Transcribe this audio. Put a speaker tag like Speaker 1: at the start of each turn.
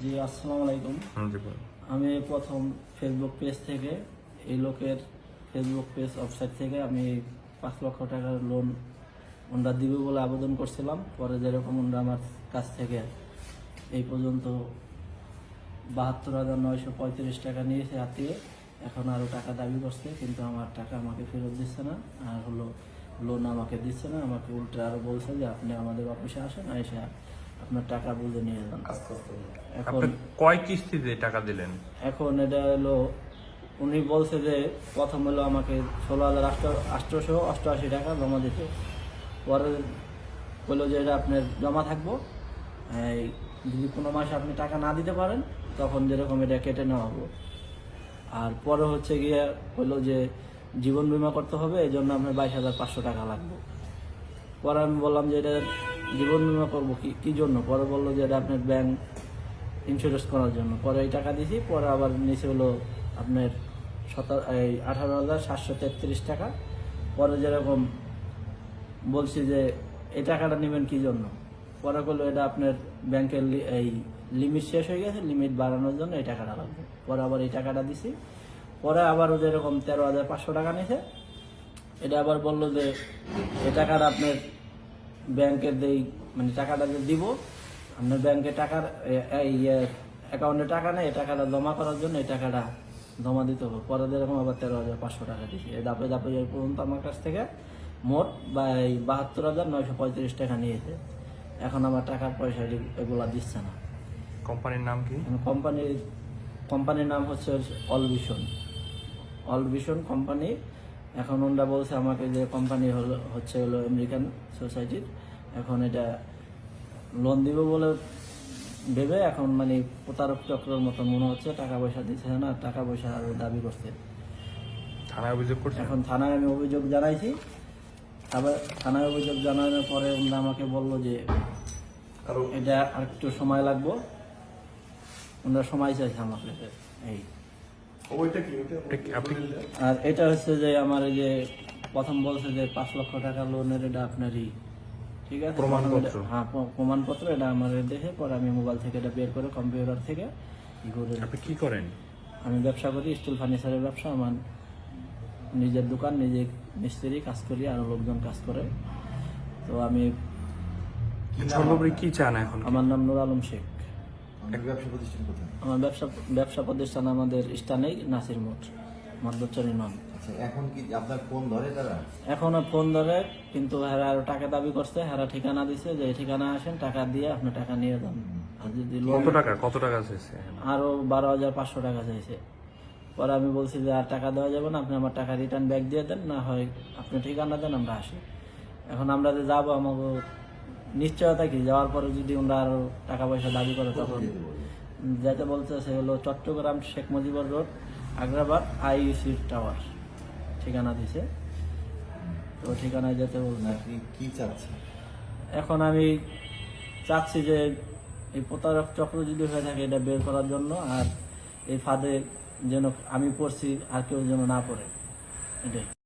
Speaker 1: জি আসসালামু আলাইকুম। আমি প্রথম ফেসবুক পেজ থেকে এই লোকের ফেসবুক পেজ ওয়েবসাইট থেকে আমি পাঁচ লক্ষ টাকার লোন ওনারা দিবে বলে আবেদন করছিলাম। পরে যেরকম ওনারা আমার কাছ থেকে এই পর্যন্ত বাহাত্তর হাজার নয়শো পঁয়ত্রিশ টাকা নিয়েছে হাতিয়ে। এখন আরও টাকা দাবি করছে কিন্তু আমার টাকা আমাকে ফেরত দিচ্ছে না আর হলো লোন আমাকে দিচ্ছে না। আমাকে উল্টে আরও বলছে যে আপনি আমাদের অফিসে আসেন এসে আপনার টাকা বুঝে নিয়ে যান। এখন
Speaker 2: কয় কিস্তিতে টাকা দিলেন?
Speaker 1: এখন এটা হলো উনি বলছে যে প্রথম হলো আমাকে ষোলো হাজার আটশোশো অষ্টআশি টাকা জমা দিতে। পরে বলল যে এটা আপনার জমা থাকব। এই যদি কোনো মাসে আপনি টাকা না দিতে পারেন তখন যেরকম এটা কেটে নেওয়া হব আর পরে হচ্ছে গিয়ে হলো যে জীবন বীমা করতে হবে এই জন্য আপনার বাইশ হাজার পাঁচশো টাকা লাগবে। পরে আমি বললাম যে এটা জীবন বীমা করব কি কি জন্য? পরে বলল যে এটা আপনার ব্যাংক ইন্স্যুরেন্স করার জন্য। পরে এই টাকা দিয়েছি পরে আবার নিচে হলো আপনার সতেরো, এই আঠারো হাজার সাতশো তেত্রিশ টাকা। পরে যেরকম বলছি যে এই টাকাটা নেবেন কি জন্য? পরে করল এটা আপনার ব্যাংকের এই লিমিট শেষ হয়ে গেছে লিমিট বাড়ানোর জন্য এই টাকাটা লাগবে। পরে আবার এই টাকাটা দিছি। পরে আবারও যেরকম তেরো হাজার পাঁচশো টাকা নিয়েছে এটা আবার বলল যে এই টাকাটা আপনার ব্যাংকের দেই মানে টাকাটা যে দিব আপনার ব্যাংকে টাকার অ্যাকাউন্টে টাকা নেই এই টাকাটা জমা করার জন্য এই টাকাটা জমা দিতে হবে। পরে যেরকম আবার তেরো হাজার পাঁচশো টাকা দিচ্ছি এই দাপে দাপে এই পর্যন্ত আমার কাছ থেকে মোট বা এই বাহাত্তর হাজার নয়শো পঁয়ত্রিশ টাকা নিয়েছে। এখন আমার টাকার পয়সা এগুলো- এগুলা দিচ্ছে না।
Speaker 2: কোম্পানির নাম কি?
Speaker 1: কোম্পানির কোম্পানির নাম হচ্ছে অলভিশন অলভিশন কোম্পানি এখন ওনারা বলছে আমাকে যে কোম্পানি হলো হচ্ছে হলো আমেরিকান সোসাইটির এখন এটা লোন দিব বলে ভেবে এখন মানে প্রতারক চক্রের মতন মনে হচ্ছে টাকা পয়সা দিচ্ছে না টাকা পয়সা আরও দাবি করছে।
Speaker 2: থানায় অভিযোগ করছেন
Speaker 1: এখন থানায় আমি অভিযোগ জানাইছি। আবার থানায় অভিযোগ জানানোর পরে ওনারা আমাকে বলল যে এটা আর একটু সময় লাগবো। ওনারা সময় চাইছে আমার কাছে এই। আর এটা হচ্ছে যে আমার এই যে প্রথম বলছে যে পাঁচ লক্ষ টাকা লোনের এটা আপনারই ঠিক আছে?
Speaker 2: প্রমাণপত্র।
Speaker 1: হ্যাঁ প্রমাণপত্র এটা আমার দেখে পরে আমি মোবাইল থেকে এটা বের করে কম্পিউটার থেকে
Speaker 2: আপনি কি করেন?
Speaker 1: আমি ব্যবসা করি স্টিল ফার্নিচারের ব্যবসা আমার নিজের দোকান নিজে মিস্ত্রি কাজ করি আর লোকজন কাজ করে। তো আমি
Speaker 2: সর্বোপরি কি চান এখন?
Speaker 1: আমার নাম নুর আলম শেখ
Speaker 3: এক ব্যবসা প্রতিষ্ঠান কোথায়
Speaker 1: আমার ব্যবসা ব্যবসা প্রতিষ্ঠান আমাদের স্থানেই নাসির মোট মধ্যচরী নন
Speaker 3: আচ্ছা এখন কি আপনার ফোন ধরে তারা?
Speaker 1: এখনও ফোন ধরে কিন্তু হেরা আরও টাকা দাবি করছে হেরা ঠিকানা দিছে যে এই ঠিকানা আসেন টাকা দিয়ে আপনি টাকা নিয়ে যান। আর যদি লোন
Speaker 2: কত টাকা কত টাকা চাইছে?
Speaker 1: আরও বারো হাজার পাঁচশো টাকা চাইছে। পরে আমি বলছি যে আর টাকা দেওয়া যাবে না আপনি আমার টাকা রিটার্ন ব্যাক দিয়ে দেন না হয় আপনি ঠিকানা দেন আমরা আসি। এখন আমরা যে যাব আমাকে নিশ্চয়তা কি? যাওয়ার পরে যদি ওনারা আরও টাকা পয়সা দাবি করে তখন যেতে বলছে সে হলো Chittagong Sheikh Mujibur road Agrabad IEC tower. ঠিকানা দিছে। তো ঠিকানায় যেতে বলছে।
Speaker 3: আপনি কি চাচ্ছেন
Speaker 1: এখন আমি চাচ্ছি যে এই প্রতারক চক্র যদি হয়ে থাকে এটা বের করার জন্য আর এই ফাঁদে যেন আমি পড়ছি আর কেউ যেন না পড়ে। এটাই।